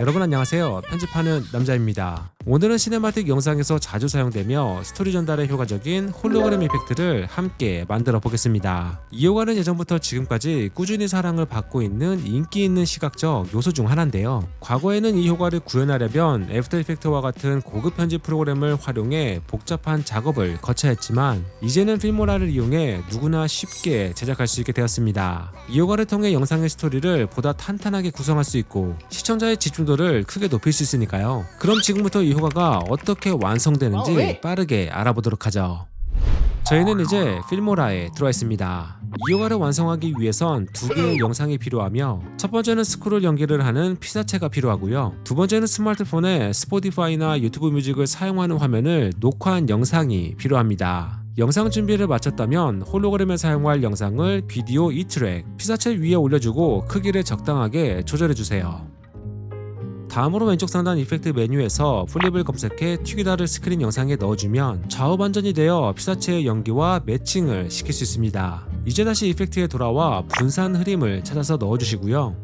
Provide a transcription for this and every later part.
여러분 안녕하세요. 편집하는 남자입니다. 오늘은 시네마틱 영상에서 자주 사용되며 스토리 전달에 효과적인 홀로그램 이펙트를 함께 만들어 보겠습니다. 이 효과는 예전부터 지금까지 꾸준히 사랑을 받고 있는 인기 있는 시각적 요소 중 하나인데요. 과거에는 이 효과를 구현하려면 애프터 이펙트와 같은 고급 편집 프로그램을 활용해 복잡한 작업을 거쳐야 했지만 이제는 필모라를 이용해 누구나 쉽게 제작할 수 있게 되었습니다. 이 효과를 통해 영상의 스토리를 보다 탄탄하게 구성할 수 있고 시청자의 집중도를 크게 높일 수 있으니까요. 그럼 지금부터 이 효과가 어떻게 완성되는지 어, 왜? 빠르게 알아보도록 하죠. 저희는 이제 필모라에 들어와 있습니다. 이 효과를 완성하기 위해선 두 개의 영상이 필요하며 첫 번째는 스크롤 연기를 하는 피사체가 필요하고요. 두 번째는 스마트폰에 스포티파이나 유튜브 뮤직을 사용하는 화면을 녹화한 영상이 필요합니다. 영상 준비를 마쳤다면 홀로그램에 사용할 영상을 비디오 2트랙 피사체 위에 올려주고 크기를 적당하게 조절해주세요. 다음으로 왼쪽 상단 이펙트 메뉴에서 플립을 검색해 튀기다를 스크린 영상에 넣어주면 좌우 반전이 되어 피사체의 연기와 매칭을 시킬 수 있습니다. 이제 다시 이펙트에 돌아와 분산 흐림을 찾아서 넣어주시고요.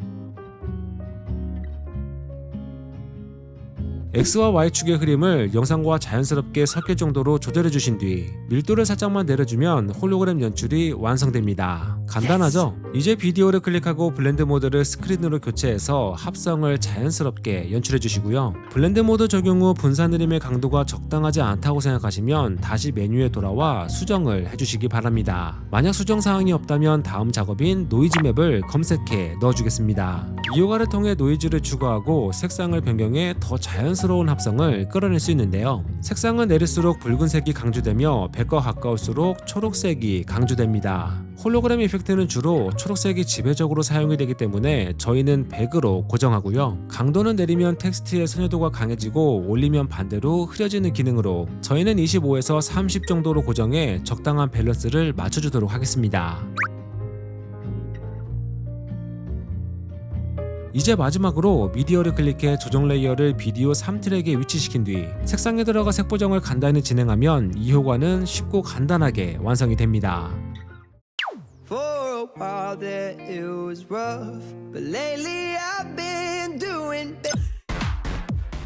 X와 Y축의 흐림을 영상과 자연스럽게 섞일 정도로 조절해 주신 뒤 밀도를 살짝만 내려주면 홀로그램 연출이 완성됩니다. 간단하죠? 이제 비디오를 클릭하고 블렌드 모드를 스크린으로 교체해서 합성을 자연스럽게 연출해 주시고요. 블렌드 모드 적용 후 분산 흐림의 강도가 적당하지 않다고 생각하시면 다시 메뉴에 돌아와 수정을 해주시기 바랍니다. 만약 수정 사항이 없다면 다음 작업인 노이즈 맵을 검색해 넣어주겠습니다. 이 효과를 통해 노이즈를 추가하고 색상을 변경해 더 자연스러운 합성을 끌어낼 수 있는데요. 색상은 내릴수록 붉은색이 강조되며 100과 가까울수록 초록색이 강조됩니다. 홀로그램 이펙트는 주로 초록색이 지배적으로 사용이 되기 때문에 저희는 100으로 고정하고요. 강도는 내리면 텍스트의 선여도가 강해지고 올리면 반대로 흐려지는 기능으로 저희는 25에서 30 정도로 고정해 적당한 밸런스를 맞춰주도록 하겠습니다. 이제 마지막으로 미디어를 클릭해 조정 레이어를 비디오 3트랙에 위치시킨 뒤 색상에 들어가 색 보정을 간단히 진행하면 이 효과는 쉽고 간단하게 완성이 됩니다. While there it was rough, but lately I've been doing better.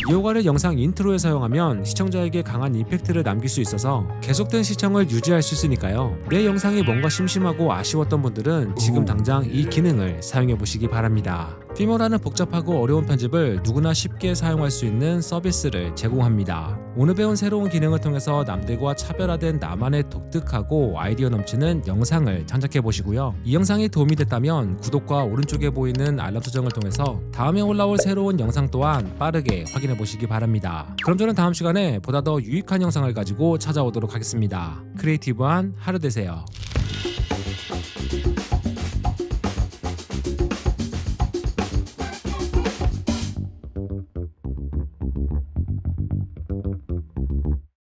이 효과를 영상 인트로에 사용하면 시청자에게 강한 임팩트를 남길 수 있어서 계속된 시청을 유지할 수 있으니까요. 내 영상이 뭔가 심심하고 아쉬웠던 분들은 지금 당장 이 기능을 사용해 보시기 바랍니다. 피머라는 복잡하고 어려운 편집을 누구나 쉽게 사용할 수 있는 서비스를 제공합니다. 오늘 배운 새로운 기능을 통해서 남들과 차별화된 나만의 독특하고 아이디어 넘치는 영상을 창작해 보시고요. 이 영상이 도움이 됐다면 구독과 오른쪽에 보이는 알람 설정을 통해서 다음에 올라올 새로운 영상 또한 빠르게 확인해 보시기 바랍니다. 그럼 저는 다음 시간에 보다 더 유익한 영상을 가지고 찾아오도록 하겠습니다. 크리에이티브한 하루 되세요.